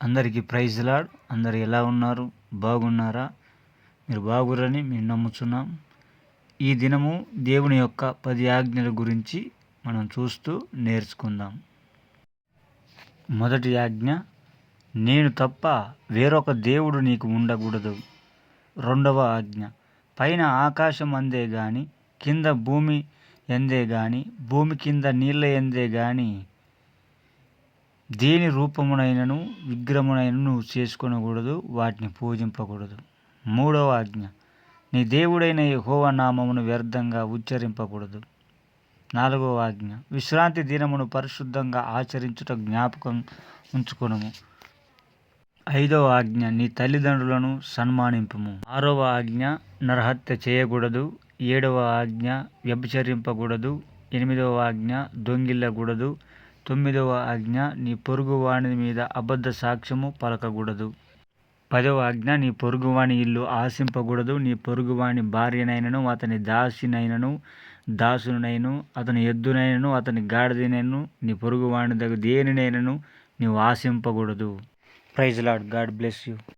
అందరికీ praise lord. అందరు ఎలా ఉన్నారు? బాగున్నారా? మీరు బాగురని మేము నమ్ముచున్నాం. ఈ దినము దేవుని యొక్క పది ఆజ్ఞల గురించి మనం చూస్తూ నేర్చుకుందాం. మొదటి ఆజ్ఞ నేను తప్ప వేరొక దేవుడు నీకు ఉండకూడదు. రెండవ ఆజ్ఞ పైన ఆకాశం అందే గాని కింద భూమి ఎందే గాని భూమి కింద నీళ్ళ ఎందే గాని దేని రూపమునైనను విగ్రహమునైనను నువ్వు చేసుకొనకూడదు వాటిని పూజింపకూడదు. మూడవ ఆజ్ఞ నీ దేవుడైన యహోవ నామమును వ్యర్థంగా ఉచ్చరింపకూడదు. నాలుగవ ఆజ్ఞ విశ్రాంతి దినమును పరిశుద్ధంగా ఆచరించుట జ్ఞాపకం ఉంచుకొనము. ఐదవ ఆజ్ఞ నీ తల్లిదండ్రులను సన్మానింపము. ఆరవ ఆజ్ఞ నరహత్య చేయకూడదు. ఏడవ ఆజ్ఞ వ్యభిచరింపకూడదు. ఎనిమిదవ ఆజ్ఞ దొంగిల్లకూడదు. తొమ్మిదవ ఆజ్ఞ నీ పొరుగువాణి మీద అబద్ధ సాక్ష్యము పలకకూడదు. పదవ ఆజ్ఞ నీ పొరుగువాణి ఇల్లు ఆశింపకూడదు. నీ పొరుగువాణి భార్యనైనను అతని దాసినైనను దాసునైను అతని ఎద్దునైనను అతని గాడిదనైనను నీ పొరుగువాణి దగ్గర దేనినైనను నీవు ఆశింపకూడదు. Praise Lord God bless you.